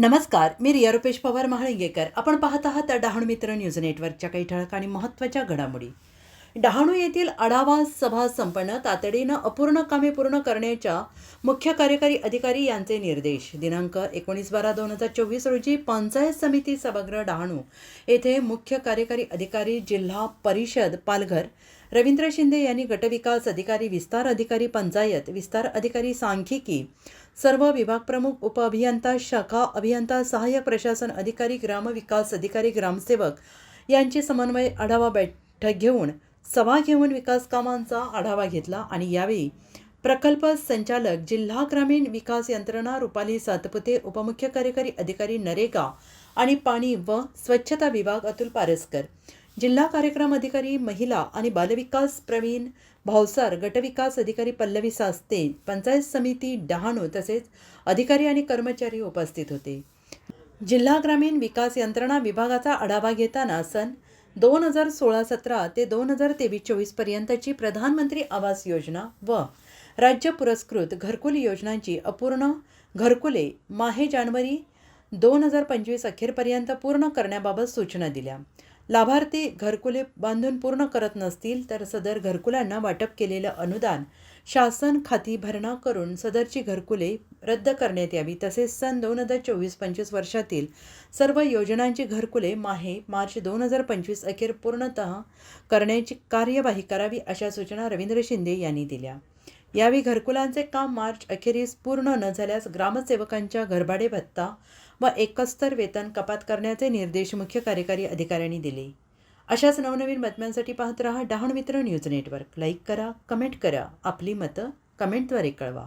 नमस्कार मी रिया रुपेश पवार महाळिंगेकर. आपण पाहत आहात डहाणू मित्र न्यूज नेटवर्कच्या काही ठळक आणि महत्त्वाच्या घडामोडी. डहाणू येथील आढावा सभा संपन्न. तातडीनं अपूर्ण कामे पूर्ण करण्याच्या मुख्य कार्यकारी अधिकारी यांचे निर्देश. दिनांक एकोणीस बारा दोन हजार चोवीस रोजी पंचायत समिती सभागृह डहाणू येथे मुख्य कार्यकारी अधिकारी जिल्हा परिषद पालघर रवींद्र शिंदे यांनी गटविकास अधिकारी विस्तार अधिकारी पंचायत विस्तार अधिकारी सांख्यिकी सर्व विभाग प्रमुख उपअभियंता शाखा अभियंता सहाय्यक प्रशासन अधिकारी ग्रामविकास अधिकारी ग्रामसेवक यांची समन्वय आढावा बैठक घेऊन सभा घेऊन विकास कामांचा आढावा घेतला आणि यावेळी प्रकल्प संचालक जिल्हा ग्रामीण विकास यंत्रणा रुपाली सातपुते उपमुख्य कार्यकारी अधिकारी नरेगा आणि पाणी व स्वच्छता विभाग अतुल पारसकर जिल्हा कार्यक्रम अधिकारी महिला आणि बालविकास प्रवीण भावसार गटविकास अधिकारी पल्लवी सास्ते पंचायत समिती डहाणू तसेच अधिकारी आणि कर्मचारी उपस्थित होते. जिल्हा ग्रामीण विकास यंत्रणा विभागाचा आढावा घेताना सन दोन हजार सोळा सतरा ते दोन हजार तेवीस चोवीसपर्यंतची प्रधानमंत्री आवास योजना व राज्य पुरस्कृत घरकुल योजनांची अपूर्ण घरकुले माहे जानेवारी दोन हजार पंचवीस अखेरपर्यंत पूर्ण करण्याबाबत सूचना दिल्या. लाभार्थी घरकुले बांधून पूर्ण करत नसतील तर सदर घरकुलांना वाटप केलेलं अनुदान शासन खाती भरणा करून सदरची घरकुले रद्द करण्यात यावी तसेच सन दोन हजार चोवीस पंचवीस वर्षातील सर्व योजनांची घरकुले माहे मार्च दोन हजार पंचवीस अखेर पूर्णतः करण्याची कार्यवाही करावी अशा सूचना रवींद्र शिंदे यांनी दिल्या. यावेळी घरकुलांचे काम मार्च अखेरीस पूर्ण न झाल्यास ग्रामसेवकांच्या घरभाडे भत्ता व एकस्तर वेतन कपात करण्याचे निर्देश मुख्य कार्यकारी अधिकाऱ्यांनी दिले. अशाच नवनवीन बातम्यांसाठी पाहत रहा डहाण मित्र न्यूज नेटवर्क. लाईक करा कमेंट करा. आपली मतं कमेंटद्वारे कळवा.